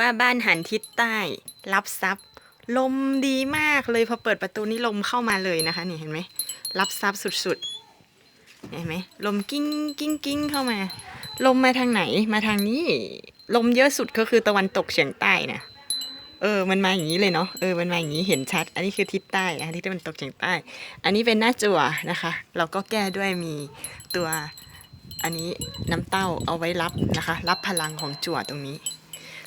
ว่าบ้านหันทิศใต้ รับซับลมดีมากเลยพอเปิดประตูนี้ลมเข้ามาเลยนะคะนี่เห็นไหมรับซับสุดๆเห็นไหมลมกิ้งกิ้งกิ้งเข้ามา ลมมาทางไหนมาทางนี้ ลมเยอะสุดก็คือตะวันตกเฉียงใต้นะเออมันมาอย่างนี้เลยเนาะเออมันมาอย่างนี้เห็นชัด อันนี้คือทิศใต้นะทิศตะวันตกเฉียงใต้ อันนี้เป็นหน้าจั่วนะคะ เราก็แก้ด้วยมีตัวอันนี้น้ำเต้าเอาไว้รับนะคะ รับพลังของจั่วตรงนี้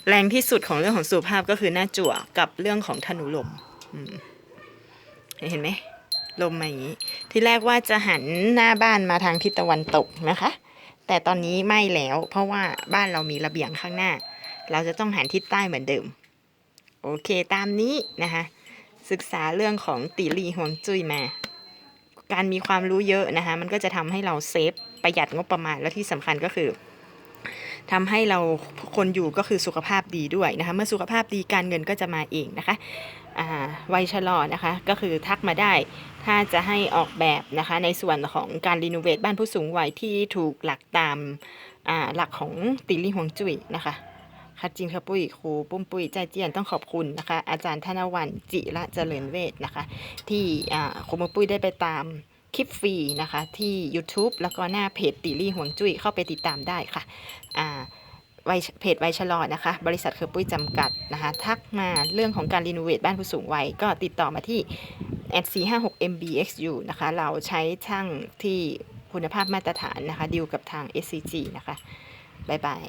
แรงที่สุดของเรื่องของสุภาพก็คือหน้าจั่วกับเรื่องของธนูลมอืมเห็นไหมลมมาอย่างนี้ ที่แรกว่าจะหันหน้าบ้านมาทางทิศตะวันตกนะคะ แต่ตอนนี้ไม่แล้ว เพราะว่าบ้านเรามีระเบียงข้างหน้า เราจะต้องหันทิศใต้เหมือนเดิม โอเคตามนี้นะคะ ศึกษาเรื่องของตีลีห่วงจุ้ยมา การมีความรู้เยอะนะคะ มันก็จะทำให้เราเซฟประหยัดงบประมาณและที่สำคัญก็คือ ทำให้เราคนอยู่ก็คือสุขภาพดีด้วยนะคะ เมื่อสุขภาพดีการเงินก็จะมาเองนะคะวัยชะลอนะคะ ก็คือทักมาได้ ถ้าจะให้ออกแบบนะคะ ในส่วนของการรีโนเวทบ้านผู้สูงวัยที่ถูกหลักตามาหลักของติลี่ฮวงจุ้ยนะคะค่ะจริงค่ะปุ้ยครูปุ้มปุ้ยใจเจียนต้องขอบคุณนะคะ อาจารย์ธนวันจิระเจริญเวทนะคะ ที่ครูมือปุ้ยได้ไปตาม คลิปฟรีนะคะ ที่ YouTube แล้วก็หน้าเพจติลี่ห่วงจุ้ยเข้าไปติดตามได้ค่ะอ่าวัยเพจไวชะลอนะคะ บริษัทเคอร์ปุ้ยจำกัดนะคะ ทักมาเรื่องของการรีโนเวทบ้านผู้สูงวัยก็ติดต่อมาที่ at 4 5 6 mbxu นะคะ เราใช้ช่างที่คุณภาพมาตรฐานนะคะ ดีลกับทาง SCG นะคะ บ๊ายบาย